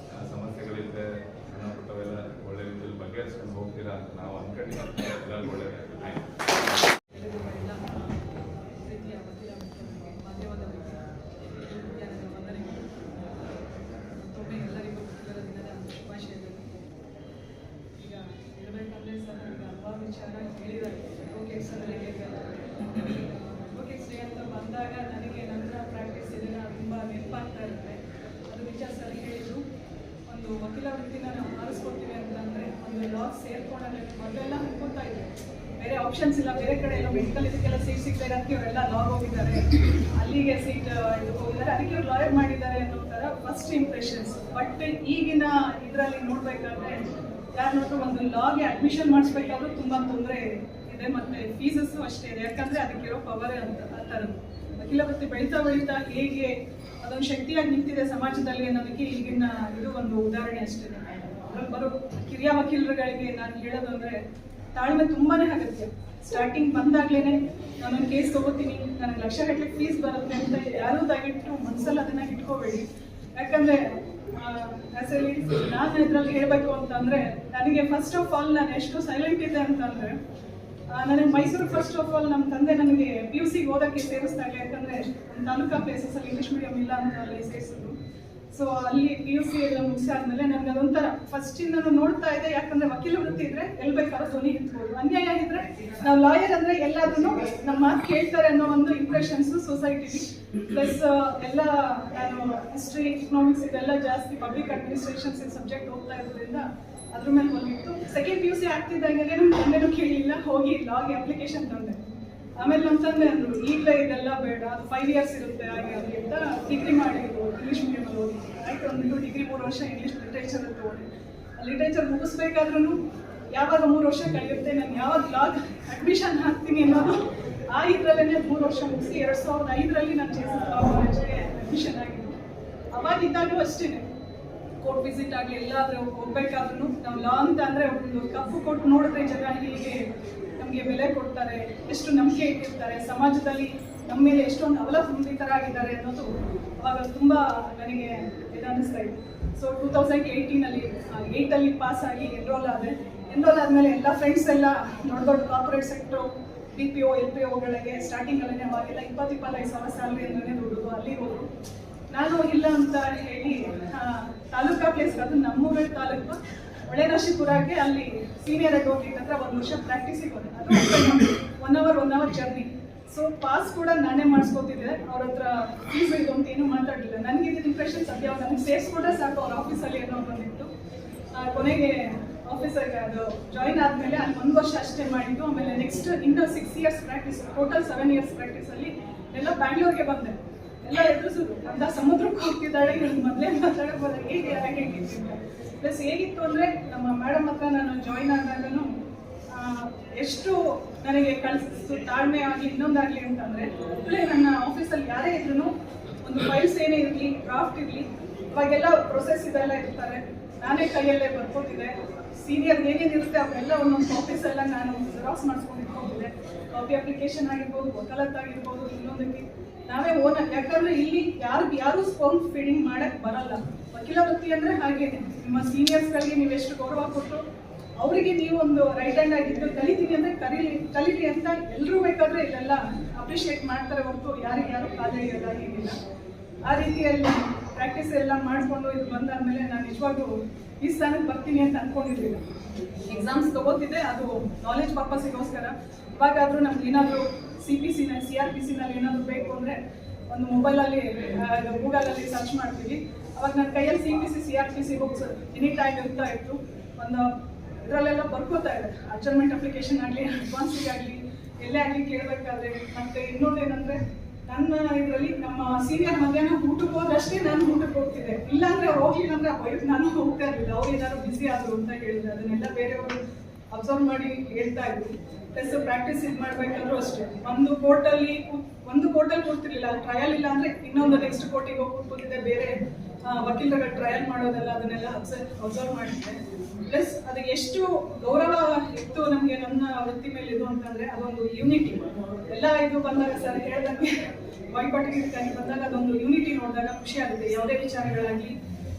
ಆ ಸಮಸ್ಯೆಗಳಿದ್ರೆ ಸಣ್ಣ ಪುಟ್ಟವೆಲ್ಲ ಒಳ್ಳೆ ರೀತಿಯಲ್ಲಿ ಬಗೆಹರಿಸ್ಕೊಂಡು ಹೋಗ್ತೀರಾ ಅಂತ ನಾವು ಅನ್ಕೊಂಡಿದ್ದೀವಿ. ಎಲ್ಲರಿಗೂ ಒಳ್ಳೆಯದಾಗಲಿ ಥ್ಯಾಂಕ್ ಯು ಪ್ರೀತಿಯ ವಕೀಲ ಮಿತ್ರರಿಗೆ ಮಾಧ್ಯಮದ ವಿದ್ಯಾರ್ಥಿಗಳ ವಂದನೆಗಳು ಮತ್ತೊಮ್ಮೆ ಎಲ್ಲ ಕೇಸಲ್ಲಿ ಹೇಗೆ ಅಡ್ವೊಕೇಟ್ಸ್ ಡೇ ಅಂತ ಬಂದಾಗ ನನಗೆ ನನ್ನ ಪ್ರಾಕ್ಟೀಸ್ ಇದನ್ನ ತುಂಬ ನೆನಪಾಗ್ತಾ ಇರುತ್ತೆ ಅದು ನಿಜ ಸರ್ ಹೇಳಿದ್ರು ಒಂದು ವಕೀಲ ವೃತ್ತಿನ ನಾವು ಆರಿಸ್ಕೊಳ್ತೀವಿ ಅಂತಂದರೆ ಒಂದು ಲಾ ಸೇರ್ಕೊಂಡಾಗ ಮೊದಲೆಲ್ಲ ಅನ್ಕೊತಾ ಇದ್ದೆ ಬೇರೆ ಆಪ್ಷನ್ಸ್ ಇಲ್ಲ, ಬೇರೆ ಕಡೆ ಎಲ್ಲ ಮೆಡಿಕಲ್ ಇದಕ್ಕೆಲ್ಲ ಸೀಟ್ ಸಿಗ್ತಾರೆ ಅದಕ್ಕೆ ಇವರೆಲ್ಲ ಲಾಗ್ ಹೋಗಿದ್ದಾರೆ. ಅಲ್ಲಿಗೆ ಸೀಟ್ ಇದು ಹೋಗಿದ್ದಾರೆ. ಅದಕ್ಕೆ ಇವ್ರು ಲಾಯರ್ ಮಾಡಿದ್ದಾರೆ ಅನ್ನೋ ಥರ ಫಸ್ಟ್ ಇಂಪ್ರೆಷನ್ಸ್ ಬಟ್ ಈಗಿನ ಇದರಲ್ಲಿ ನೋಡ್ಬೇಕಾದ್ರೆ ಯಾರು ನೋಡ್ರು ಒಂದು ಲಾಗೆ ಅಡ್ಮಿಷನ್ ಮಾಡಿಸ್ಬೇಕಾದ್ರೂ ತುಂಬಾ ತೊಂದರೆ ಇದೆ ಮತ್ತೆ ಫೀಸಸ್ಸು ಅಷ್ಟೇ ಇದೆ. ಯಾಕಂದ್ರೆ ಅದಕ್ಕಿರೋ ಪವರೇ ಅಂತ, ಆ ಥರದ್ದು. ವಕೀಲ ವೃತ್ತಿ ಬೆಳೀತಾ ಬೆಳೀತಾ ಹೇಗೆ ಅದೊಂದು ಶಕ್ತಿಯಾಗಿ ನಿಂತಿದೆ ಸಮಾಜದಲ್ಲಿ ಅನ್ನೋದಕ್ಕೆ ಈಗಿನ ಇದು ಒಂದು ಉದಾಹರಣೆ ಅಷ್ಟೇ. ಅದ್ರಲ್ಲಿ ಬರೋ ಕಿರಿಯ ವಕೀಲರುಗಳಿಗೆ ನಾನು ಹೇಳೋದು ಅಂದ್ರೆ ತಾಳ್ಮೆ ತುಂಬಾನೇ ಅಗತ್ಯ ಸ್ಟಾರ್ಟಿಂಗ್ ಬಂದಾಗ್ಲೇನೆ ನಾನು ಕೇಸ್ ತಗೋತೀನಿ. ನನಗೆ ಲಕ್ಷ ಗಟ್ಟಲೆ ಫೀಸ್ ಬರುತ್ತೆ ಅಂತ ಯಾರೂ ದಯವಿಟ್ಟು ಮನಸ್ಸಲ್ಲಿ ಅದನ್ನ ಇಟ್ಕೋಬೇಡಿ. ಯಾಕಂದ್ರೆ ನಾನು ಇದ್ರಲ್ಲಿ ಹೇಳ್ಬೇಕು ಅಂತಂದ್ರೆ, ನನಗೆ ಫಸ್ಟ್ ಆಫ್ ಆಲ್ ನಾನು ಎಷ್ಟು ಸೈಲೆಂಟ್ ಇದೆ ಅಂತಂದ್ರೆ ನನಗೆ ಮೈಸೂರು ಫಸ್ಟ್ ಆಫ್ ಆಲ್ ನಮ್ಮ ತಂದೆ ನನಗೆ ಪಿ ಯು ಸಿಗೆ ಓದಕ್ಕೆ ಸೇರಿಸ್ತಾ ಇಲ್ಲ ಯಾಕಂದ್ರೆ ತಾಲೂಕಾ ಪ್ಲೇಸಸ್ ಅಲ್ಲಿ ಇಂಗ್ಲಿಷ್ ಮೀಡಿಯಂ ಇಲ್ಲ ಅಂತ ಅಲ್ಲಿ ಸೇರಿಸಿದ್ರು ಸೊ ಅಲ್ಲಿ ಪಿ ಯು ಸಿ ಎಲ್ಲ ಮುಗಿಸಾದ್ಮೇಲೆ ನನಗೆ ಅದೊಂಥರ ಫಸ್ಟ್ ನಾನು ನೋಡ್ತಾ ಇದ್ದೆ, ಯಾಕಂದ್ರೆ ವಕೀಲ ವೃತ್ತಿ ಇದ್ರೆ ಎಲ್ಲಿ ಬೇಕಾದ್ರೂ ಧ್ವನಿ ಅನ್ಯಾಯ ಆಗಿದ್ರೆ ನಾವು ಲಾಯರ್ ಅಂದ್ರೆ ಎಲ್ಲಾದ್ರೂ ನಮ್ಮ ಮಾತು ಕೇಳ್ತಾರೆ ಅನ್ನೋ ಒಂದು ಇಂಪ್ರೆಷನ್ಸ್ ಸೊಸೈಟಿಲಿ ಪ್ಲಸ್ ಎಲ್ಲ ನಾನು ಹಿಸ್ಟ್ರಿ ಇಕನಾಮಿಕ್ಸ್ ಇದೆಲ್ಲ ಜಾಸ್ತಿ ಪಬ್ಲಿಕ್ ಅಡ್ಮಿನಿಸ್ಟ್ರೇಷನ್ಸ್ ಸಬ್ಜೆಕ್ಟ್ ಹೋಗ್ತಾ ಇರೋದ್ರಿಂದ ಅದ್ರ ಮೇಲೆ ಬಂದಿತ್ತು ಸೆಕೆಂಡ್ ಪಿ ಯು ಸಿ ಆಗ್ತಿದ್ದಂಗೆ ನಮ್ಮ ತಂದೆನೂ ಕೇಳಿಲ್ಲ, ಹೋಗಿ ಲಾಗೆ ಅಪ್ಲಿಕೇಶನ್ ತಂದೆ. ಆಮೇಲೆ ನಮ್ಮ ತಂದೆ ಅಂದ್ರು ಈಗಲೇ ಇದೆಲ್ಲ ಬೇಡ, ಅದು ಫೈವ್ ಇಯರ್ಸ್ ಇರುತ್ತೆ, ಹಾಗೆ ಅಂತ ಡಿಗ್ರಿ ಮಾಡಿದ್ರು ಇಂಗ್ಲೀಷ್ ಮೀಡಿಯಮಲ್ಲಿ ಓದಿ ಆಯ್ತು, ಒಂದು ಡಿಗ್ರಿ ಮೂರು ವರ್ಷ ಇಂಗ್ಲೀಷ್ ಲಿಟ್ರೇಚರ್ ತಗೊಂಡೆ. ಲಿಟ್ರೇಚರ್ ಮುಗಿಸ್ಬೇಕಾದ್ರೂ ಯಾವಾಗ ಮೂರು ವರ್ಷ ಕಳೆಯುತ್ತೆ, ನಾನು ಯಾವಾಗ ಲಾಗ್ ಅಡ್ಮಿಷನ್ ಹಾಕ್ತೀನಿ ಅನ್ನೋದು, ಆ ಇದರಲ್ಲೇ ಮೂರು ವರ್ಷ ಮುಗಿಸಿ ಎರಡು ಸಾವಿರದ ಐದರಲ್ಲಿ ನಾನು ಜೇಸಸ್ ಲಾ ಕಾಲೇಜ್ಗೆ ಅಡ್ಮಿಷನ್ ಆಗಿದ್ದು. ಅವಾಗಿದ್ದಾಗಲೂ ಅಷ್ಟೇ. ಕೋರ್ಟ್ ವಿಸಿಟ್ ಆಗಲಿ, ಎಲ್ಲಾದರೂ ಹೋಗ್ಬೇಕಾದ್ರೂ ನಾವು ಲಾ ಅಂತ ಅಂದ್ರೆ ಒಂದು ಕಪ್ಪು ಕೊಟ್ಟು ನೋಡಿದ್ರೆ ಜನ ಹೀಗೆ ನಮಗೆ ಬೆಲೆ ಕೊಡ್ತಾರೆ, ಎಷ್ಟು ನಂಬಿಕೆ ಇಟ್ಟಿರ್ತಾರೆ, ಸಮಾಜದಲ್ಲಿ ನಮ್ಮ ಮೇಲೆ ಎಷ್ಟೊಂದು ಅವಲಂಬಿತರಾಗಿದ್ದಾರೆ ಅನ್ನೋದು ಅವಾಗ ತುಂಬ ನನಗೆ ಇದನ್ನಿಸ್ತಾ ಇತ್ತು. ಸೊ ಟೂ ತೌಸಂಡ್ ಏಯ್ಟೀನಲ್ಲಿ ಏಯ್ಟಲ್ಲಿ ಪಾಸ್ ಆಗಿ ಎನ್ರೋಲ್ ಆದರೆ ಎನ್ರೋಲ್ ಆದಮೇಲೆ ಎಲ್ಲ ಫ್ರೆಂಡ್ಸ್ ಎಲ್ಲ ದೊಡ್ಡ ದೊಡ್ಡ corporate sector B P O L P ಒಗಳಿಗೆ ಸ್ಟಾರ್ಟಿಂಗಲ್ಲೇ ಅವಾಗೆಲ್ಲ ಇಪ್ಪತ್ತು ಇಪ್ಪತ್ತೈದು ಸಾವಿರ ಸ್ಯಾಲ್ರಿ ಅಂದ್ರೆ ದುಡ್ಡು, ಅಲ್ಲಿ ಹೋದರು. ನಾನು ಇಲ್ಲ ಅಂತ ಹೇಳಿ ತಾಲೂಕಾ ಪ್ಲೇಸ್ ಅದು ನಮ್ಮೂರ ತಾಲೂಕು. ಒಳ್ಳೆನಶಿಪುರಕ್ಕೆ ಅಲ್ಲಿ ಸೀನಿಯರ್ ಅಡ್ವೊಕೇಟ್ ಹತ್ರ ಒಂದು ವರ್ಷ ಪ್ರಾಕ್ಟೀಸಿಗೆ ಹೋದೆ ಅದು one hour one hour journey so pass ಕೂಡ ನಾನೇ ಮಾಡಿಸ್ಕೊತಿದ್ದೆ. ಅವ್ರ ಹತ್ರ ಫೀಸ್ ಇದು ಅಂತ ಏನು ಮಾತಾಡಲಿಲ್ಲ. ನನಗೆ ಇದು ಇಂಪ್ರೆಷನ್ ಸದ್ಯ ನನಗೆ ಸೇರಿಸ್ಕೊಂಡ್ರೆ ಸಾಕು ಅವ್ರ ಆಫೀಸಲ್ಲಿ ಏನೋ ಬಂದಿತ್ತು ಕೊನೆಗೆ ಆಫೀಸರ್ಗೆ ಅದು ಜಾಯಿನ್ ಆದಮೇಲೆ ಅಲ್ಲಿ ಒಂದು ವರ್ಷ ಅಷ್ಟೇ ಮಾಡಿದ್ದು. ಆಮೇಲೆ ನೆಕ್ಸ್ಟ್ ಇನ್ನೂ six years practice total seven years ಪ್ರಾಕ್ಟೀಸಲ್ಲಿ ಎಲ್ಲ ಬ್ಯಾಂಗ್ಳೂರ್ಗೆ ಬಂದೆ. ಎಲ್ಲ ಎದುರಿಸಿದ್ರು ಅಂತ ಸಮುದ್ರಕ್ಕೆ ಹೋಗ್ತಿದ್ದಾಳೆ ಇವ್ರಿಗೆ ಮೊದಲೇ ಹೇಗೆ ಹಾಗೆ ಪ್ಲಸ್ ಹೇಗಿತ್ತು ಅಂದರೆ ನಮ್ಮ ಮೇಡಮ್ ಹತ್ರ ನಾನು ಜಾಯಿನ್ ಆದಾಗನು ಆ, ಎಷ್ಟು ನನಗೆ ಕಳಿಸ್ತು ತಾಳ್ಮೆ ಆಗಲಿ ಇನ್ನೊಂದಾಗಲಿ ಅಂತಂದರೆ ಇಲ್ಲೇ ನನ್ನ ಆಫೀಸಲ್ಲಿ ಯಾರೇ ಇದ್ರು ಒಂದು ಫೈಲ್ಸ್ ಏನೇ ಇರಲಿ ಡ್ರಾಫ್ಟ್ ಇರಲಿ ಅವಾಗೆಲ್ಲ ಪ್ರೊಸೆಸ್ ಇದೆಲ್ಲ ಇರ್ತಾರೆ. ನಾನೇ ಕೈಯಲ್ಲೇ ಬರ್ಕೊತಿದ್ದೆ ಸೀನಿಯರ್ ಏನೇನು ಇರುತ್ತೆ ಅವೆಲ್ಲ ಒಂದೊಂದು ಆಫೀಸೆಲ್ಲ ನಾನು ಜೆರಾಕ್ಸ್ ಮಾಡಿಸ್ಕೊಂಡು ಇಟ್ಕೊಂಡಿದ್ದೆ. ಕಾಪಿ ಅಪ್ಲಿಕೇಶನ್ ಆಗಿರ್ಬೋದು ವಕಾಲತ್ ಆಗಿರ್ಬೋದು ಇನ್ನೊಂದಕ್ಕೆ. ನಾವೇ ಓನ್ ಯಾಕಂದ್ರೆ ಇಲ್ಲಿ ಯಾರು ಯಾರು ಸ್ಪೋನ್ ಫೀಡಿಂಗ್ ಮಾಡಕ್ ಬರಲ್ಲ. ವಕೀಲ ವೃತ್ತಿ ಅಂದ್ರೆ ಹಾಗೆ ನಿಮ್ಮ ಸೀನಿಯರ್ಸ್ಗಳಿಗೆ ನೀವು ಎಷ್ಟು ಗೌರವ ಕೊಟ್ಟು ಅವರಿಗೆ ನೀವು ಒಂದು ರೈಟ್ ಹ್ಯಾಂಡ್ ಆಗಿದ್ದು ಕಲಿತೀನಿ ಅಂದ್ರೆ ಕಲೀಲಿ ಕಲೀಲಿ ಅಂತ ಎಲ್ಲರೂ ಬೇಕಾದ್ರೆ ಇಲ್ಲೆಲ್ಲ ಅಪ್ರಿಷಿಯೇಟ್ ಮಾಡ್ತಾರೆ ಹೊರತು ಯಾರಿಗೆ ಯಾರು ಕಾಲ ಇರಲ್ಲ ಆ ರೀತಿಯಲ್ಲಿ ಪ್ರಾಕ್ಟೀಸ್ ಎಲ್ಲ ಮಾಡಿಕೊಂಡು ಇದು ಬಂದಾದ್ಮೇಲೆ ನಾನು ನಿಜವಾಗ್ಲೂ ಈ ಸ್ಥಾನಕ್ಕೆ ಬರ್ತೀನಿ ಅಂತ ಅನ್ಕೊಂಡಿರ್ಲಿಲ್ಲ ಎಕ್ಸಾಮ್ಸ್ ತಗೋತಿದ್ದೆ, ಅದು ನಾಲೆಜ್ ಪರ್ಪಸ್ಗೋಸ್ಕರ ಇವಾಗಾದ್ರೂ ನಮ್ಗೆ ಏನಾದರೂ ಸಿ ಪಿ ಸಿನಲ್ಲಿ ಸಿ ಆರ್ ಪಿ ಸಿನಲ್ಲಿ ಏನಾದರೂ ಬೇಕು ಅಂದರೆ ಒಂದು ಮೊಬೈಲಲ್ಲಿ ಗೂಗಲಲ್ಲಿ ಸರ್ಚ್ ಮಾಡ್ತೀವಿ. ಅವಾಗ ನನ್ನ ಕೈಯಲ್ಲಿ C P C C R P C books any time ಇರ್ತಾ ಇತ್ತು. ಒಂದು ಇದರಲ್ಲೆಲ್ಲ ಬರ್ಕೋತಾ ಇದೆ ಅಡ್ಜರ್ಮೆಂಟ್ ಅಪ್ಲಿಕೇಶನ್ ಆಗಲಿ ಅಡ್ವಾನ್ಸಿಗೆ ಆಗಲಿ, ಎಲ್ಲೇ ಆಗಲಿ ಕೇಳಬೇಕಾದ್ರೆ ಮತ್ತೆ ಇನ್ನೊಂದು ಏನಂದ್ರೆ, ನನ್ನ ಇದರಲ್ಲಿ ನಮ್ಮ ಸೀನಿಯರ್ ಮಧ್ಯಾಹ್ನ ಊಟಕ್ಕೆ ಹೋದಷ್ಟೇ ನಾನು ಊಟಕ್ಕೆ ಹೋಗ್ತಿದ್ದೆ. ಇಲ್ಲಾಂದ್ರೆ ಹೋಗ್ಲಿಲ್ಲ ಅಂದ್ರೆ ಬೈಕ್ ನಾನು ಹೋಗ್ತಾ ಇರಲಿಲ್ಲ. ಅವ್ರು ಏನಾದ್ರು ಬಿಸಿ ಆದ್ರು ಅಂತ ಹೇಳಿದ್ರೆ ಅದನ್ನೆಲ್ಲ ಬೇರೆಯವರು ಅಬ್ಸರ್ವ್ ಮಾಡಿ ಹೇಳ್ತಾ ಇದ್ರು. ಪ್ಲಸ್ ಪ್ರಾಕ್ಟೀಸ್ ಇದು ಮಾಡ್ಬೇಕಾದ್ರೂ ಅಷ್ಟೇ. ಒಂದು ಕೋರ್ಟಲ್ಲಿ ಒಂದು ಕೋರ್ಟಲ್ಲಿ ಕೂರ್ತಿರ್ಲಿಲ್ಲ. ಅಲ್ಲಿ ಟ್ರಯಲ್ ಇಲ್ಲ ಅಂದ್ರೆ ಇನ್ನೊಂದು ನೆಕ್ಸ್ಟ್ ಕೋರ್ಟಿಗೆ ಹೋಗಿ ಕೂತಿದ್ದೆ ಬೇರೆ ಆ, ವಕೀಲರುಗಳ ಟ್ರಯಲ್ ಮಾಡೋದೆಲ್ಲ ಅದನ್ನೆಲ್ಲ ಅಬ್ಸರ್ವ್ ಅಬ್ಸರ್ವ್ ಮಾಡಿದ್ದೆ ಪ್ಲಸ್ ಅದು ಎಷ್ಟು ಗೌರವ ಇತ್ತು ನಮಗೆ ನನ್ನ ವೃತ್ತಿ ಮೇಲೆ ಇದು ಅಂತಂದ್ರೆ ಅದೊಂದು ಯೂನಿಟಿ ಎಲ್ಲ ಇದು ಬಂದಾಗ ಸರ್ ಹೇಳ್ದಂಗೆ ಬಾಯ್ಪಾಟಿಗೆ ಬಂದಾಗ ಅದೊಂದು ಯೂನಿಟಿ ನೋಡಿದಾಗ ಖುಷಿ ಆಗುತ್ತೆ. ಯಾವುದೇ ವಿಚಾರಗಳಾಗಲಿ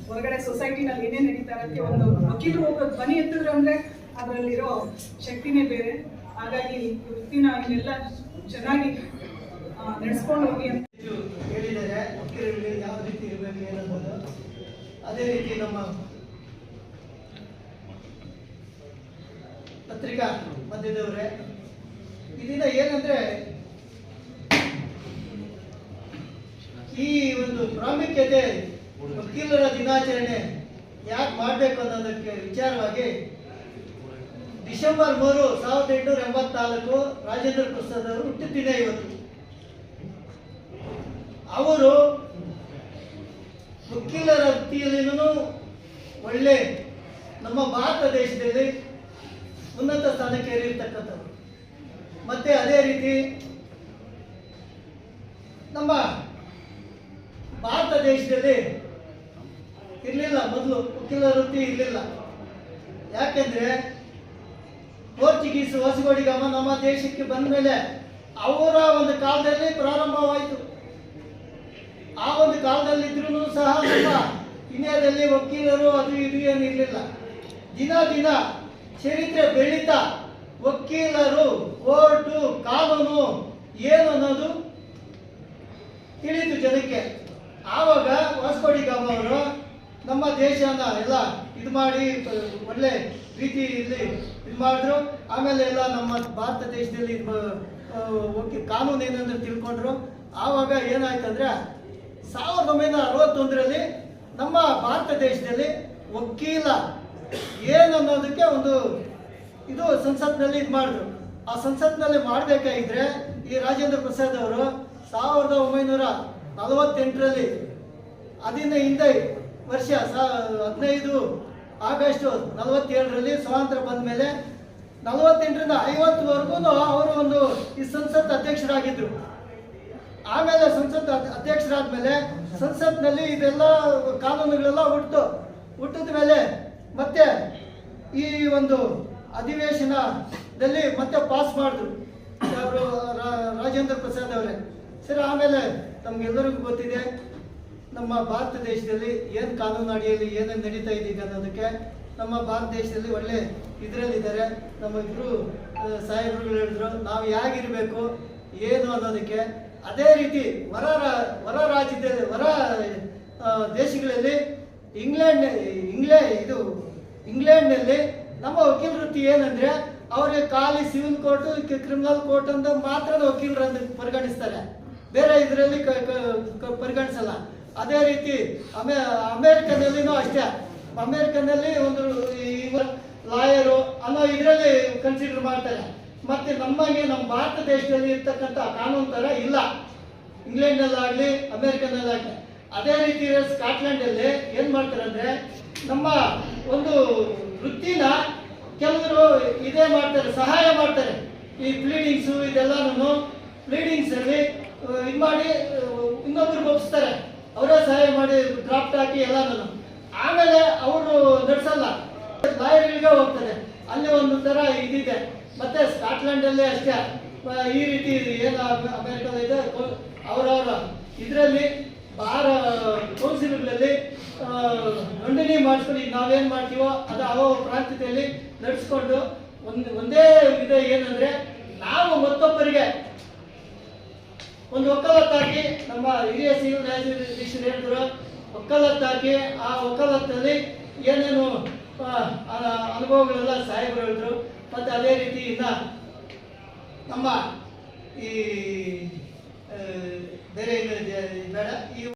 ಹೊರಗಡೆ ಸೊಸೈಟಿನಲ್ಲಿ ಏನೇನು ನಡೀತಾ ಇರುತ್ತೆ ಒಂದು ವಕೀಲರು ಒಬ್ಬರು ಧ್ವನಿ ಎತ್ತಿದ್ರು ಅಂದ್ರೆ ಅದರಲ್ಲಿರೋ ಶಕ್ತಿನೇ ಬೇರೆ. ಹಾಗಾಗಿ ವೃತ್ತಿನ ಇನ್ನೆಲ್ಲ ಚೆನ್ನಾಗಿ ನಡೆಸ್ಕೊಂಡು ಹೋಗಿ ಅಂತ ಹೆಚ್ಚು ಹೇಳಿದ್ದಾರೆ ವಕೀಲರಿಗೆ ಯಾವ ರೀತಿ ಇರಬೇಕು ಏನನ್ನೋದು ಅದೇ ರೀತಿ ನಮ್ಮ ಪತ್ರಿಕಾ ಮಧ್ಯದವರೇ ಇದರಿಂದ ಏನಂದ್ರೆ ಈ ಒಂದು ಪ್ರಾಮುಖ್ಯತೆ ವಕೀಲರ ದಿನಾಚರಣೆ ಯಾಕೆ ಮಾಡಬೇಕು ಅನ್ನೋದಕ್ಕೆ ವಿಚಾರವಾಗಿ ಡಿಸೆಂಬರ್ ಮೂರು ಸಾವಿರದ ಎಂಟುನೂರ ಎಂಬತ್ನಾಲ್ಕು ರಾಜೇಂದ್ರ ಪ್ರಸಾದ್ ಅವರು ಹುಟ್ಟುತ್ತಿದೆ ಇವತ್ತು. ಅವರು ವಕೀಲರ ವೃತ್ತಿಯಲ್ಲಿನೂ ಒಳ್ಳೆ ನಮ್ಮ ಭಾರತ ದೇಶದಲ್ಲಿ ಉನ್ನತ ಸ್ಥಾನಕ್ಕೆ ಏರಿರ್ತಕ್ಕಂಥವ್ರು. ಮತ್ತೆ ಅದೇ ರೀತಿ ನಮ್ಮ ಭಾರತ ದೇಶದಲ್ಲಿ ಇರಲಿಲ್ಲ ಮೊದಲು ವಕೀಲ ವೃತ್ತಿ ಇರಲಿಲ್ಲ. ಯಾಕೆಂದ್ರೆ ಪೋರ್ಚುಗೀಸ್ ಹೊಸಗೋಡಿಗಮ್ಮ ನಮ್ಮ ದೇಶಕ್ಕೆ ಬಂದ ಮೇಲೆ ಅವರ ಒಂದು ಕಾಲದಲ್ಲಿ ಪ್ರಾರಂಭವಾಯಿತು. ಆ ಒಂದು ಕಾಲದಲ್ಲಿ ಇದ್ರೂ ಸಹ ನಮ್ಮ ಇಂಡಿಯಾದಲ್ಲಿ ವಕೀಲರು ಅದು ಇದು ಏನು ಇರಲಿಲ್ಲ ದಿನ ದಿನ ಚರಿತ್ರೆ ಬೆಳೀತಾ ವಕೀಲರು ಕೋರ್ಟು ಕಾನೂನು ಏನು ಅನ್ನೋದು ತಿಳಿಯಿತು ಜನಕ್ಕೆ. ಆವಾಗ ವಾಸ್ಕೋಡಿ ಗಾಮ ಅವರು ನಮ್ಮ ದೇಶನ ಎಲ್ಲ ಇದು ಮಾಡಿ ಒಳ್ಳೆ ರೀತಿಯಲ್ಲಿ ಇದು ಮಾಡಿದ್ರು. ಆಮೇಲೆ ಎಲ್ಲ ನಮ್ಮ ಭಾರತ ದೇಶದಲ್ಲಿ ಕಾನೂನು ಏನಂದ್ರೆ ತಿಳ್ಕೊಂಡ್ರು. ಆವಾಗ ಏನಾಯ್ತಂದ್ರೆ ಸಾವಿರದ ಒಂಬೈನೂರ ಅರವತ್ತೊಂದರಲ್ಲಿ ನಮ್ಮ ಭಾರತ ದೇಶದಲ್ಲಿ ವಕೀಲ ಏನು ಅನ್ನೋದಕ್ಕೆ ಒಂದು ಇದು ಸಂಸತ್ನಲ್ಲಿ ಇದು ಮಾಡಿದ್ರು. ಆ ಸಂಸತ್ನಲ್ಲಿ ಮಾಡಬೇಕಾಗಿದ್ರೆ ಈ ರಾಜೇಂದ್ರ ಪ್ರಸಾದ್ ಅವರು ಸಾವಿರದ ಒಂಬೈನೂರ ನಲವತ್ತೆಂಟರಲ್ಲಿ ಅದಿನ ಹಿಂದೆ ವರ್ಷ ಹದಿನೈದು ಆಗಸ್ಟ್ ನಲವತ್ತೇಳರಲ್ಲಿ ಸ್ವಾತಂತ್ರ್ಯ ಬಂದ ಮೇಲೆ ನಲವತ್ತೆಂಟರಿಂದ ಐವತ್ತುವರೆಗೂ ಅವರು ಒಂದು ಈ ಸಂಸತ್ ಅಧ್ಯಕ್ಷರಾಗಿದ್ದರು ಆಮೇಲೆ ಸಂಸತ್ ಅಧ್ಯಕ್ಷರಾದ ಮೇಲೆ ಸಂಸತ್ನಲ್ಲಿ ಇದೆಲ್ಲ ಕಾನೂನುಗಳೆಲ್ಲ ಹುಟ್ಟು, ಹುಟ್ಟಿದ ಮೇಲೆ ಮತ್ತೆ ಈ ಒಂದು ಅಧಿವೇಶನದಲ್ಲಿ ಮತ್ತೆ ಪಾಸ್ ಮಾಡಿದ್ರು. ಅವರು ರಾಜೇಂದ್ರ ಪ್ರಸಾದ್ ಅವರೇ. ಸರಿ, ಆಮೇಲೆ ತಮ್ಗೆಲ್ಲರಿಗೂ ಗೊತ್ತಿದೆ, ನಮ್ಮ ಭಾರತ ದೇಶದಲ್ಲಿ ಏನು ಕಾನೂನು ಅಡಿಯಲ್ಲಿ ಏನೇನು ನಡೀತಾ ಇದೆ ಈಗ ಅನ್ನೋದಕ್ಕೆ ನಮ್ಮ ಭಾರತ ದೇಶದಲ್ಲಿ ಒಳ್ಳೆ ಇದರಲ್ಲಿದ್ದಾರೆ. ನಮ್ಮ ಇಬ್ಬರು ಸಾಹೇಬರುಗಳು ಹೇಳಿದ್ರು, ನಾವು ಹೇಗಿರಬೇಕು, ಏನು ಅನ್ನೋದಕ್ಕೆ ಅದೇ ರೀತಿ ಹೊರ ಹೊರ ರಾಜ್ಯದ ಹೊರ ದೇಶಗಳಲ್ಲಿ ಇಂಗ್ಲೆಂಡ್, ಇಂಗ್ಲೆ, ಇದು, ಇಂಗ್ಲೆಂಡ್ನಲ್ಲಿ ನಮ್ಮ ವಕೀಲ ವೃತ್ತಿ ಏನಂದ್ರೆ ಅವರಿಗೆ ಖಾಲಿ ಸಿವಿಲ್ ಕೋರ್ಟು ಕ್ರಿಮಿನಲ್ ಕೋರ್ಟ್ ಅಂತ ಮಾತ್ರ ವಕೀಲರಂತ ಪರಿಗಣಿಸ್ತಾರೆ. ಬೇರೆ ಇದರಲ್ಲಿ ಪರಿಗಣಿಸಲ್ಲ. ಅದೇ ರೀತಿ ಅಮೇ, ಅಮೇರಿಕನಲ್ಲಿನೂ ಅಷ್ಟೇ. ಅಮೇರಿಕನಲ್ಲಿ ಒಂದು ಲಾಯರು ಅನ್ನೋ ಇದರಲ್ಲಿ ಕನ್ಸಿಡರ್ ಮಾಡ್ತಾರೆ. ಮತ್ತೆ ನಮ್ಮಗೆ ನಮ್ಮ ಭಾರತ ದೇಶದಲ್ಲಿ ಇರ್ತಕ್ಕಂಥ ಕಾನೂನು ಥರ ಇಲ್ಲ. ಇಂಗ್ಲೆಂಡ್ನಲ್ಲಾಗಲಿ ಅಮೇರಿಕನ್ನಲ್ಲಾಗಲಿ ಅದೇ ರೀತಿ ಸ್ಕಾಟ್ಲೆಂಡಲ್ಲಿ ಏನು ಮಾಡ್ತಾರೆ ಅಂದರೆ ನಮ್ಮ ಒಂದು ವೃತ್ತಿನ ಕೆಲವರು ಇದೇ ಮಾಡ್ತಾರೆ, ಸಹಾಯ ಮಾಡ್ತಾರೆ. ಈ ಬ್ಲೀಡಿಂಗ್ಸು ಇದೆಲ್ಲನೂ ಬ್ಲೀಡಿಂಗ್ಸಲ್ಲಿ ಇದು ಮಾಡಿ ಇನ್ನೊಬ್ರಿಗೆ ಒಪ್ಪಿಸ್ತಾರೆ ಅವರೇ ಸಹಾಯ ಮಾಡಿ ಡ್ರಾಫ್ಟ್ ಹಾಕಿ ಎಲ್ಲನೂ ಆಮೇಲೆ ಅವರು ನಡೆಸಲ್ಲ. ಲಾಯರ್ಗಳಿಗೆ ಹೋಗ್ತಾರೆ. ಅಲ್ಲಿ ಒಂದು ಥರ ಇದಿದೆ. ಮತ್ತೆ ಸ್ಕಾಟ್ಲೆಂಡಲ್ಲೇ ಅಷ್ಟೇ. ಈ ರೀತಿ ಏನು ಅಮೆರಿಕದ ಇದೆ. ಅವರವರ ಇದರಲ್ಲಿ ಬಾರ ಕೌನ್ಸಿಲ್ಗಳಲ್ಲಿ ನೋಂದಣಿ ಮಾಡಿಸ್ಕೊಂಡು ಈಗ ನಾವೇನು ಮಾಡ್ತೀವೋ ಅದು ಅವ ಪ್ರಾಂತ್ಯತೆಯಲ್ಲಿ ನಡೆಸ್ಕೊಂಡು ಒಂದು, ಒಂದೇ ವಿಧ ಏನಂದ್ರೆ ನಾವು ಮತ್ತೊಬ್ಬರಿಗೆ ಒಂದು ಒಕ್ಕಲತ್ತಾಕಿ ನಮ್ಮ ಹಿರಿಯ ಸಿವಿಲ್ ನ್ಯಾಯಾಧೀಶರು ಹೇಳಿದ್ರು ಒಕ್ಕಲತ್ತಾಕಿ ಆ ಒಕ್ಕಲತ್ತಲ್ಲಿ ಏನೇನು ಅನುಭವಗಳೆಲ್ಲ ಸಾಹೇಬರು ಹೇಳಿದ್ರು. ಮತ್ತು ಅದೇ ರೀತಿಯಿಂದ ನಮ್ಮ ಈ ಬೇರೆ ಬೇಡ. ಈ